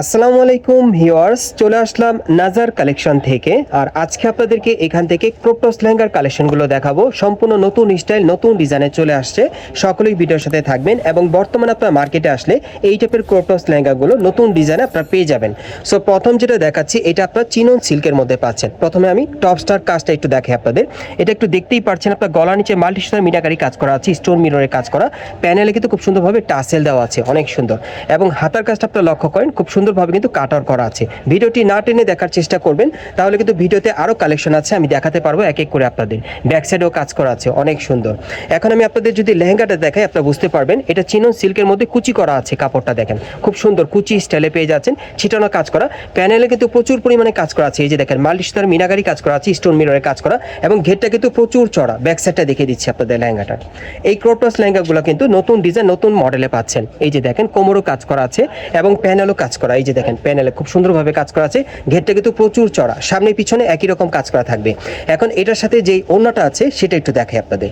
আসসালামু আলাইকুম ভিউয়ার্স, চলে আসলাম নাজার কালেকশন থেকে। আর আজকে আপনাদেরকে এখান থেকে ক্রোপটস লেহেঙ্গার কালেকশনগুলো দেখাবো। সম্পূর্ণ নতুন স্টাইল, নতুন ডিজাইনে চলে আসছে। সকলেই ভিডিওর সাথে থাকবেন এবং বর্তমানে আপনার মার্কেটে আসলে এই টাইপের ক্রোপটস লেহেঙ্গাগুলো নতুন ডিজাইনে আপনারা পেয়ে যাবেন। সো প্রথম যেটা দেখাচ্ছি, এটা আপনার চিনন সিল্কের মধ্যে পাচ্ছেন। প্রথমে আমি টপ স্টার কাজটা একটু দেখে আপনাদের। এটা একটু দেখতেই পাচ্ছেন আপনার গলা নিচে মাল্টি স্টার মিনাকারি কাজ করা আছে, স্টোন মিররের কাজ করা। প্যানেলে কিন্তু খুব সুন্দরভাবে টাসেল দেওয়া আছে, অনেক সুন্দর। এবং হাতার কাজটা আপনারা লক্ষ্য করেন, খুব সুন্দরভাবে কিন্তু কাটার করা আছে। ভিডিওটি না টেনে দেখার চেষ্টা করবেন, তাহলে কিন্তু ভিডিওতে আরও কালেকশন আছে, আমি দেখাতে পারব এক এক করে আপনাদের। ব্যাক সাইডেও কাজ করা আছে, অনেক সুন্দর। এখন আমি আপনাদের যদি লেহেঙ্গাটা দেখাই, আপনারা বুঝতে পারবেন, এটা চিনন সিল্কের মধ্যে কুচি করা আছে কাপড়টা দেখেন। খুব সুন্দর কুচি স্টাইলে পেয়ে যাচ্ছেন, ছিটানো কাজ করা। প্যানেলে কিন্তু প্রচুর পরিমাণে কাজ করা আছে, এই যে দেখেন মালিশদার মিনাগারি কাজ করা আছে স্টোন মিররের কাজ করা, এবং ঘেরটা কিন্তু প্রচুর চড়া। ব্যাক সাইডটা দেখিয়ে দিচ্ছি আপনাদের লেহেঙ্গাটা। এই ক্রোপটস লেহেঙ্গাগুলো কিন্তু নতুন ডিজাইন নতুন মডেলে পাচ্ছেন। এই যে দেখেন, কোমরও কাজ করা আছে, এবং প্যানেলও কাজ করা এই যে দেখেন প্যানেলে খুব সুন্দরভাবে কাজ করা আছে। ঘেরটা কিন্তু প্রচুর চড়া। সামনে পিছনে একই রকম কাজ করা থাকবে। এখন এটার সাথে যেই ওড়নাটা আছে, সেটা একটু দেখাই আপনাদের।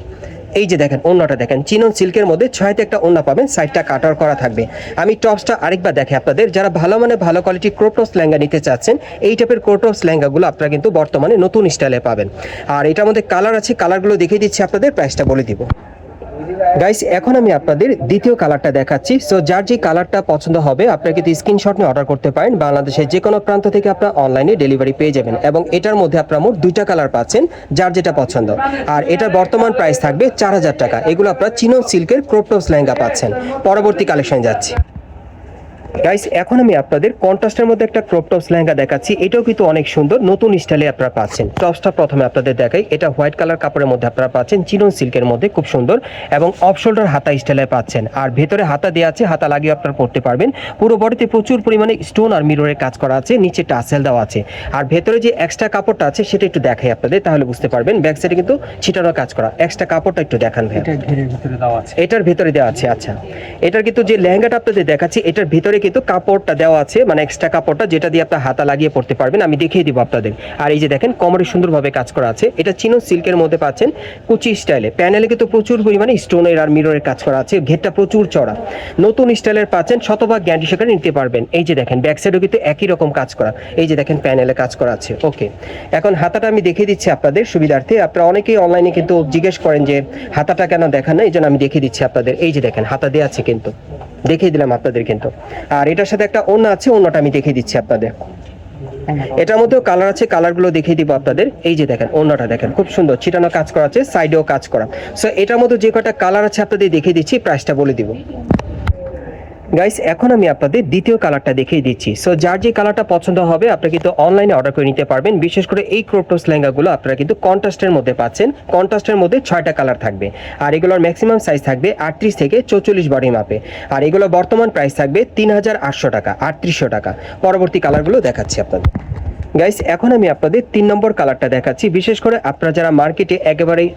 এই যে দেখেন, ওড়নাটা দেখেন, চিনন সিল্কের মধ্যে ছয়তে একটা ওড়না পাবেন, সাইডটা কাটার করা থাকবে। আমি টপসটা আরেকবার দেখে আপনাদের। যারা ভালো মানে ভালো কোয়ালিটি ক্রোপটস ল্যাঙ্গা নিতে চাচ্ছেন, এই টাইপের ক্রোপটস ল্যাঙ্গাগুলো আপনারা কিন্তু বর্তমানে নতুন স্টাইলে পাবেন। আর এটার মধ্যে কালার আছে কালারগুলো দেখিয়ে দিচ্ছি আপনাদের প্রাইসটা বলে দিব। গাইস এখন আমি আপনাদের দ্বিতীয় কালারটা দেখাচ্ছি। সো যার যে কালারটা পছন্দ হবে, আপনারা কিন্তু স্ক্রিনশট নিয়ে অর্ডার করতে পারেন। বাংলাদেশের যে কোনো প্রান্ত থেকে আপনারা অনলাইনে ডেলিভারি পেয়ে যাবেন। এবং এটার মধ্যে আপনারা মোট দুইটা কালার পাচ্ছেন, যার যেটা পছন্দ। আর এটার বর্তমান প্রাইস থাকবে চার হাজার টাকা। এগুলো আপনারা চিনো সিল্কের ক্রোপটোস লেহেঙ্গা পাচ্ছেন। পরবর্তী কালেকশন যাচ্ছি। গাইস এখন আমি আপনাদের কন্ট্রাস্টের মধ্যে একটা ক্রপ টপস লেহেঙ্গা দেখাচ্ছি। এটাও কিন্তু অনেক সুন্দর নতুন স্টাইলে আপনারা পাচ্ছেন। টপসটা প্রথমে আপনাদের দেখাই। এটা হোয়াইট কালার কাপড়ের মধ্যে আপনারা পাচ্ছেন চিনন সিল্কের মধ্যে খুব সুন্দর। এবং অফ শোল্ডার হাতা স্টাইলে পাচ্ছেন। আর ভেতরে হাতা দেওয়া আছে হাতা লাগিয়ে আপনারা পড়তে পারবেন। পুরো বডিতে প্রচুর পরিমাণে স্টোন আর মিররের কাজ করা আছে নিচে টাসেল দেওয়া আছে। আর ভেতরে যে এক্সট্রা কাপড়টা আছে সেটা একটু দেখাই আপনাদের তাহলে বুঝতে পারবেন। ব্যাক সাইডে কিন্তু ছিটানো কাজ করা। এক্সট্রা কাপড়টা একটু দেখান ভাই এটার ভেতরে দেওয়া আছে আচ্ছা। এটার কিন্তু যে লেহেঙ্গাটা আপনাদের দেখাচ্ছি এটার ভিতরে কিন্তু কাপড়টা দেওয়া আছে মানে এক্সট্রা কাপড়টা যেটা দিয়ে আপনার হাতা লাগিয়ে পড়তে পারবেন, আমি দেখিয়ে দিব আপনাদের। আর এই যে দেখেন, কমরে সুন্দরভাবে কাজ করা আছে। এটা চিনো সিল্কের মধ্যে পাচ্ছেন কুচি স্টাইলে প্যানেলে কিন্তু প্রচুর পরিমাণে স্টোনের আর মিররের কাজ করা আছে, ঘেরটা প্রচুর চড়া নতুন স্টাইলের পাচ্ছেন, শতভাগ গ্যারান্টি সেখানে নিতে পারবেন। এই যে দেখেন ব্যাক সাইডও কিন্তু একই রকম কাজ করা। এই যে দেখেন প্যানেলে কাজ করা আছে। ওকে এখন হাতাটা আমি দেখিয়ে দিচ্ছি আপনাদের, সুবিধার্থে। আপনারা অনেকেই অনলাইনে কিন্তু জিজ্ঞেস করেন যে, হাতাটা কেন দেখান না? এই জন্য আমি দেখিয়ে দিচ্ছি আপনাদের। এই যে দেখেন, হাতা দেওয়া আছে কিন্তু। দেখিয়ে দিলাম আপনাদের কিন্তু। আর এটার সাথে একটা অন্য আছে অন্যটা আমি দেখিয়ে দিচ্ছি আপনাদের। এটার মধ্যেও কালার আছে কালারগুলো দেখিয়ে দিব আপনাদের। এই যে দেখেন অন্যটা দেখেন, খুব সুন্দর, ছিটানো কাজ করা আছে সাইডেও কাজ করা। সো এটার মধ্যে যে কটা কালার আছে আপনাদের দেখিয়ে দিচ্ছি প্রাইসটা বলে দিব। গাইস এখন আমি আপনাদের দ্বিতীয় কালারটা দেখিয়ে দিচ্ছি। সো যার যে কালারটা পছন্দ হবে আপনারা কিন্তু অনলাইনে অর্ডার করে নিতে পারবেন। বিশেষ করে এই ক্রোপটোস লেহেঙ্গাগুলো আপনারা কিন্তু কন্ট্রাস্টের মধ্যে পাচ্ছেন। কন্ট্রাস্টের মধ্যে ছয়টা কালার থাকবে। আর এগুলোর ম্যাক্সিমাম সাইজ থাকবে আটত্রিশ থেকে চৌচল্লিশ বডি মাপে আর এগুলো বর্তমান প্রাইস থাকবে তিন হাজার আটশো টাকা, আটত্রিশশো টাকা। পরবর্তী কালারগুলো দেখাচ্ছি আপনাদের। গাইস এখন আমি আপনাদের তিন নম্বর কালারটা দেখাচ্ছি। বিশেষ করে আপনারা যারা মার্কেটে একেবারেই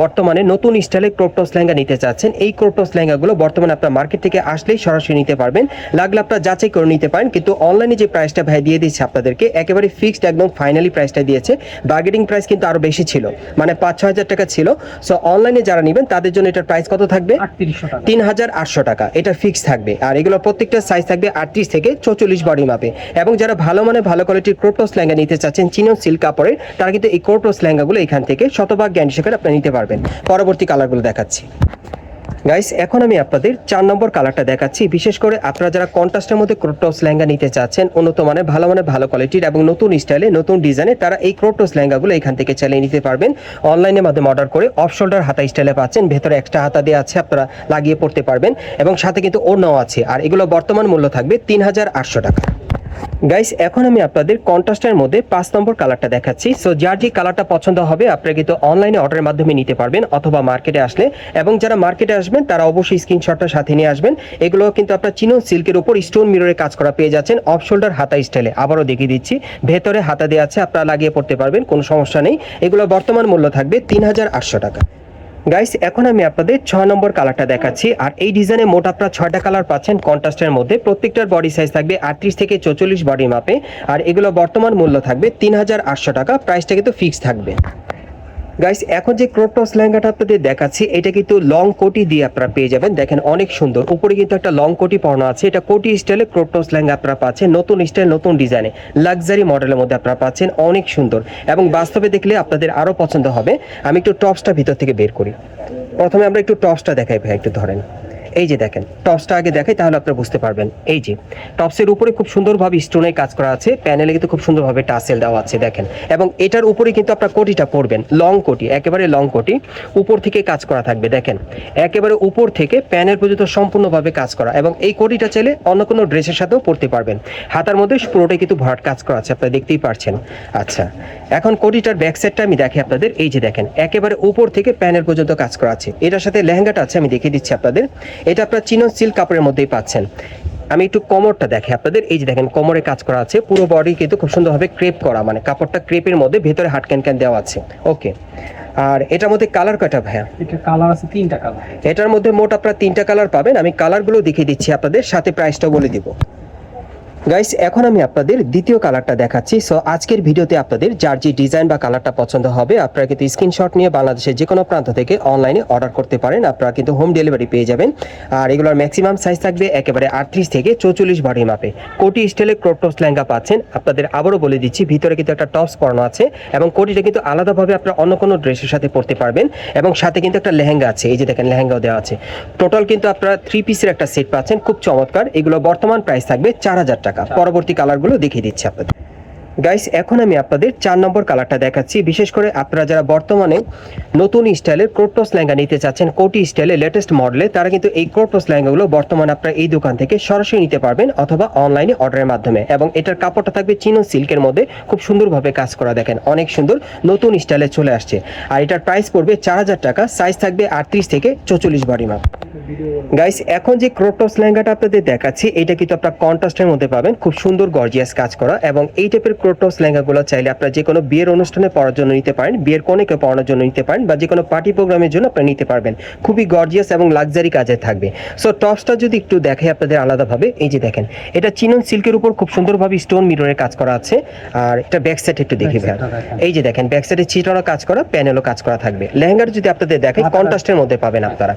বর্তমানে নতুন স্টাইলে ক্রোপটস লেহেঙ্গা নিতে চাচ্ছেন। এই ক্রোপটস লেহেঙ্গাগুলো বর্তমানে আপনার মার্কেট থেকে আসলেই সরাসরি নিতে পারবেন। লাগলে আপনারা যাচাই করে নিতে পারেন কিন্তু অনলাইনে যে প্রাইসটা ভাই দিয়ে দিচ্ছে আপনাদেরকে একেবারে ফিক্সড একদম ফাইনালি প্রাইসটা দিয়েছে। বার্গেটিং প্রাইস কিন্তু আরও বেশি ছিল মানে পাঁচ ছ হাজার টাকা ছিল। সো অনলাইনে যারা নেবেন তাদের জন্য এটার প্রাইস কত থাকবে? তিন হাজার আটশো টাকা। এটা ফিক্স থাকবে। আর এগুলো প্রত্যেকটা সাইজ থাকবে আটত্রিশ থেকে চৌচল্লিশ বডি মাপে। এবং যারা ভালো মানে ভালো কোয়ালিটির ক্রোপটস লেহেঙ্গা নিতে চাচ্ছেন চিনন সিল্ক কাপড়ের তারা কিন্তু এই ক্রোপটস লেহেঙ্গাগুলো এখান থেকে শতভাগ জ্ঞান সেখানে আপনারা নিতে পারবেন। পরবর্তী কালারগুলো দেখাচ্ছি। গাইস এখন আমি আপনাদের চার নম্বর কালারটা দেখাচ্ছি। বিশেষ করে আপনারা যারা কন্ট্রাস্টের মধ্যে ক্রোটস লেহেঙ্গা নিতে চাচ্ছেন, উন্নত মানে ভালো মানে ভালো কোয়ালিটির এবং নতুন স্টাইলে নতুন ডিজাইনে তারা এই ক্রোটস লেহেঙ্গাগুলো এখান থেকে চালিয়ে নিতে পারবেন। অনলাইনের মাধ্যমে অর্ডার করে অফ শোল্ডার হাতা স্টাইলে পাচ্ছেন। ভেতরে এক্সট্রা হাতা দিয়ে আছে, আপনারা লাগিয়ে পড়তে পারবেন। এবং সাথে কিন্তু ওড়নাও আছে। আর এগুলো বর্তমান মূল্য থাকবে তিন হাজার আটশো টাকা। গাইস এখন আমি আপনাদের কন্ট্রাস্টের মধ্যে পাঁচ নম্বর কালারটা দেখাচ্ছি। সো যার যে কালারটা পছন্দ হবে আপনারা কিন্তু অনলাইনে অর্ডারের মাধ্যমে নিতে পারবেন অথবা মার্কেটে আসলে। এবং যারা মার্কেটে আসবেন, তারা অবশ্যই স্ক্রিনশটটা সাথে নিয়ে আসবেন। এগুলো কিন্তু আপনার চিনো সিল্কের উপর স্টোন মিররের কাজ করা পেয়ে যাচ্ছেন অফ শোল্ডার হাতা স্টাইলে আবারও দেখিয়ে দিচ্ছি, ভেতরে হাতা দেওয়া আছে, আপনারা লাগিয়ে পড়তে পারবেন, কোনো সমস্যা নেই। এগুলো বর্তমান মূল্য থাকবে তিন হাজার আটশো টাকা। গাইস এখন আমি আপনাদের ছয় নম্বর কালারটা দেখাচ্ছি। আর এই ডিজাইনে মোট আপনার ছয়টা কালার পাচ্ছেন কন্ট্রাস্টের মধ্যে। প্রত্যেকটার বডি সাইজ থাকবে আটত্রিশ থেকে চৌচল্লিশ বডি মাপে আর এগুলো বর্তমান মূল্য থাকবে তিন হাজার আটশো টাকা। প্রাইসটা কিন্তু ফিক্স থাকবে। গাইস এখন যে ক্রোটস লেহেঙ্গাটা আপনাদের দেখাচ্ছি, এটা কিন্তু লং কোটি দিয়ে আপনারা পেয়ে যাবেন। দেখেন, অনেক সুন্দর। উপরে কিন্তু একটা লং কোটি পরানো আছে। এটা কোটি স্টাইলে ক্রোটস লেহেঙ্গা আপনারা পাচ্ছেন। নতুন স্টাইল নতুন ডিজাইনে লাক্সারি মডেলের মধ্যে আপনারা পাচ্ছেন। অনেক সুন্দর। এবং বাস্তবে দেখলে আপনাদের আরও পছন্দ হবে। আমি একটু টপসটা ভিতর থেকে বের করি। প্রথমে আমরা একটু টপসটা দেখাই ভাই, একটু ধরেন। এই যে দেখেন, টপসটা আগে দেখাই তাহলে আপনারা বুঝতে পারবেন। এই যে, টপসের উপরে খুব সুন্দরভাবে স্টোনের কাজ করা আছে, প্যানেলে কিন্তু খুব সুন্দরভাবে টাসেল দেওয়া আছে, দেখেন। এবং এটার উপরে কিন্তু আপনার কোটিটা পরবেন লং কোটি, একেবারে লং কোটি, উপর থেকে কাজ করা থাকবে, দেখেন। একেবারে উপর থেকে প্যানেল পর্যন্ত সম্পূর্ণভাবে কাজ করা, এবং এই কোটিটা চাইলে অন্য কোনো ড্রেসের সাথেও পরতে পারবেন। হাতার মধ্যে পুরোটাই কিন্তু ভরাট কাজ করা আছে, আপনারা দেখতেই পারছেন। আচ্ছা এখন কোটিটার ব্যাক সাইডটা আমি দেখি আপনাদের। এই যে দেখেন, একেবারে উপর থেকে প্যানেল পর্যন্ত কাজ করা আছে। এটার সাথে লেহেঙ্গাটা আছে, আমি দেখিয়ে দিচ্ছি আপনাদের। এটা আপনার চিনন সিল্ক কাপড়ের মধ্যেই পাচ্ছেন। আমি একটু কোমরটা দেখি আপনাদের। এই যে দেখেন কোমরে কাজ করা আছে। পুরো বডি কিন্তু খুব সুন্দরভাবে ক্রেপ করা মানে কাপড়টা ক্রেপের মধ্যে ভেতরে হাট ক্যান ক্যান দেওয়া আছে। ওকে আর এটার মধ্যে কালার কয়টা ভাইয়া? এটা কালার আছে তিনটা কালার এটার মধ্যে মোট আপনারা তিনটা কালার পাবেন। আমি কালারগুলো দেখিয়ে দিচ্ছি আপনাদের সাথে প্রাইসটাও বলে দিব। গাইস এখন আমি আপনাদের দ্বিতীয় কালারটা দেখাচ্ছি। সো আজকের ভিডিওতে আপনাদের যার যে ডিজাইন বা কালারটা পছন্দ হবে, আপনারা কিন্তু স্ক্রিনশট নিয়ে বাংলাদেশের যে কোনো প্রান্ত থেকে অনলাইনে অর্ডার করতে পারেন। আপনারা কিন্তু হোম ডেলিভারি পেয়ে যাবেন। আর এগুলোর ম্যাক্সিমাম সাইজ থাকবে একেবারে আটত্রিশ থেকে চৌচল্লিশ বাড়ি মাপে কোটি স্টাইলে ক্রোপটস লেহেঙ্গা পাচ্ছেন। আপনাদের আবারও বলে দিচ্ছি, ভিতরে কিন্তু একটা টপস পরানো আছে এবং কোটিটা কিন্তু আলাদাভাবে আপনারা অন্য কোনো ড্রেসের সাথে পরতে পারবেন এবং সাথে কিন্তু একটা লেহেঙ্গা আছে, এই যে দেখেন লেহেঙ্গাও দেওয়া আছে। টোটাল কিন্তু আপনারা থ্রি পিসের একটা সেট পাচ্ছেন, খুব চমৎকার। এগুলো বর্তমান প্রাইস থাকবে চার হাজার টাকা। পরবর্তী কালারগুলো দেখিয়ে দিচ্ছি আপনাদের। গাইস এখন আমি আপনাদের চার নম্বর কালারটা দেখাচ্ছি। বিশেষ করে আপনারা যারা বর্তমানে নতুন স্টাইলের ক্রোটস ল্যাঙ্গা নিতে চাচ্ছেন, কোটি স্টাইলে লেটেস্ট মডেলে তারা কিন্তু এই ক্রোটস লেহেঙ্গাগুলো বর্তমানে আপনারা এই দোকান থেকে সরাসরি নিতে পারবেন অথবা অনলাইনে অর্ডারের মাধ্যমে। এবং এটার কাপড়টা থাকবে চিনো সিল্কের মধ্যে। খুব সুন্দরভাবে কাজ করা দেখেন, অনেক সুন্দর নতুন স্টাইলে চলে আসছে। আর এটার প্রাইস পড়বে চার হাজার টাকা সাইজ থাকবে আটত্রিশ থেকে চৌচল্লিশ বাড়ি মাপ। গাইস এখন যে ক্রোটস লেহেঙ্গাটা আপনাদের দেখাচ্ছি এটা কিন্তু আপনার কন্ট্রাস্টের মধ্যে পাবেন। খুব সুন্দর গর্জিয়াস কাজ করা এবং এই টাইপের ক্রোটস লেহেঙ্গাগুলো চাইলে আপনারা যে কোনো বিয়ের অনুষ্ঠানে পরার জন্য নিতে পারেন বিয়ের কনেকে পরানোর জন্য নিতে পারেন বা যে কোনো পার্টি প্রোগ্রামের জন্য আপনারা নিতে পারবেন। খুবই গর্জিয়াস এবং লাক্সারি কাজে থাকবে। সো টপসটা যদি একটু দেখে আপনাদের আলাদাভাবে এই যে দেখেন এটা চিনন সিল্কের উপর খুব সুন্দরভাবে স্টোন মিররের কাজ করা আছে। আর এটা ব্যাক সাইড একটু দেখি ভাই। এই যে দেখেন ব্যাক সাইডে চিটানো কাজ করা প্যানেলও কাজ করা থাকবে। লেহেঙ্গাটা যদি আপনাদের দেখেন কন্ট্রাস্টের মধ্যে পাবেন আপনারা।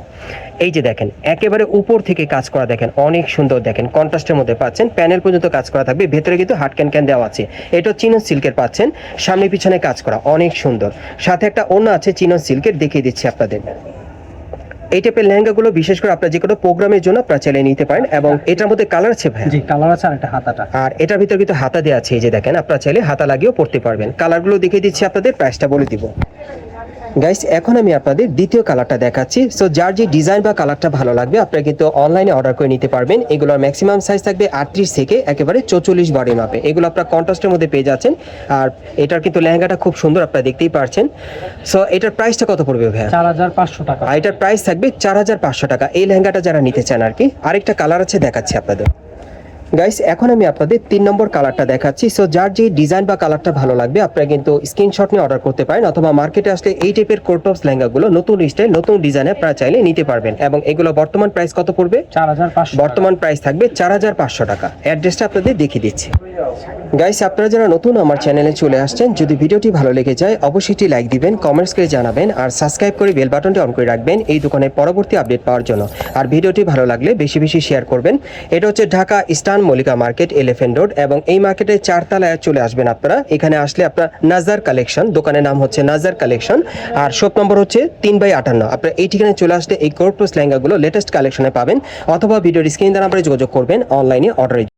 এই যে দেখেন একেবারে উপর থেকে কাজ করা দেখেন অনেক সুন্দর দেখেন কন্ট্রাস্টের মধ্যে পাচ্ছেন প্যানেল পর্যন্ত কাজ করা থাকবে ভেতরে কিন্তু হাট ক্যান ক্যান দেওয়া আছে। এটা চিনন সিল্কের পাচ্ছেন সামনে পিছনে কাজ করা অনেক সুন্দর। সাথে একটা অন্য আছে চিনন সিল্কের দেখিয়ে দিচ্ছি আপনাদের। এই টাইপের লেহেঙ্গাগুলো বিশেষ করে আপনার যে কোনো প্রোগ্রামের জন্য আপনারা চালিয়ে নিতে পারেন এবং এটার মধ্যে কালার আছে ভাই জি কালার আছে আর একটা হাতাটা। আর এটার ভিতরে কিন্তু হাতা দেওয়া আছে এই যে দেখেন আপনারা চাইলে হাতা লাগিয়েও পড়তে পারবেন। কালারগুলো দেখিয়ে দিচ্ছি আপনাদের প্রাইসটা বলে দিব। গাইস এখন আমি আপনাদের দ্বিতীয় কালারটা দেখাচ্ছি। সো যার যে ডিজাইন বা কালারটা ভালো লাগবে আপনারা কিন্তু অনলাইনে অর্ডার করে নিতে পারবেন। এগুলোর ম্যাক্সিমাম সাইজ থাকবে আটত্রিশ থেকে একেবারে চৌচল্লিশ বাড়ি মাপে এগুলো আপনার কন্ট্রাস্টের মধ্যে পেয়ে যাচ্ছেন। আর এটার কিন্তু লেহেঙ্গাটা খুব সুন্দর আপনারা দেখতেই পারছেন। সো এটার প্রাইসটা কত পড়বে ভাইয়া? চার হাজার পাঁচশো টাকা। এটার প্রাইস থাকবে চার হাজার পাঁচশো টাকা। এই লেহেঙ্গাটা যারা নিতে চান আর কি আরেকটা কালার আছে দেখাচ্ছি আপনাদের। গাইস এখন আমি আপনাদের তিন নম্বর কালারটা দেখাচ্ছি। সো যার যে ডিজাইন বা কালারটা ভালো লাগবে আপনারা কিন্তু স্ক্রিনশট নিয়ে অর্ডার করতে পারেন অথবা মার্কেটে আসলে এই টাইপের কোর্টপস লেহেঙ্গাগুলো নতুন স্টাইল নতুন ডিজাইনে আপনারা চাইলে নিতে পারবেন। এবং এগুলো বর্তমান প্রাইস কত পড়বে? বর্তমান প্রাইস থাকবে চার হাজার পাঁচশো টাকা। অ্যাড্রেসটা আপনাদের দেখিয়ে দিচ্ছি। গাইস আপনারা যারা নতুন আমার চ্যানেলে চলে আসছেন যদি ভিডিওটি ভালো লেগে যায় অবশ্যই একটি লাইক দিবেন কমেন্টস করে জানাবেন আর সাবস্ক্রাইব করে বেল বাটনটি অন করে রাখবেন এই দোকানের পরবর্তী আপডেট পাওয়ার জন্য। আর ভিডিওটি ভালো লাগলে বেশি বেশি শেয়ার করবেন। এটা হচ্ছে Dhaka Eastern Mallika Market Elephant Road এবং এই মার্কেটে চারতলায় চলে আসবেন আপনারা। এখানে আসলে আপনার নাজার কালেকশন দোকানের নাম হচ্ছে নাজার কালেকশন আর শপ নম্বর হচ্ছে তিন বাই আটান্ন। আপনারা এই ঠিকানায় চলে আসলে এই কোর্টপ্রোস লেহেঙ্গাগুলো লেটেস্ট কালেকশনে পাবেন। অথবা ভিডিওর স্ক্রিন দ্বারা আপনারা যোগাযোগ করবেন অনলাইনে অর্ডারের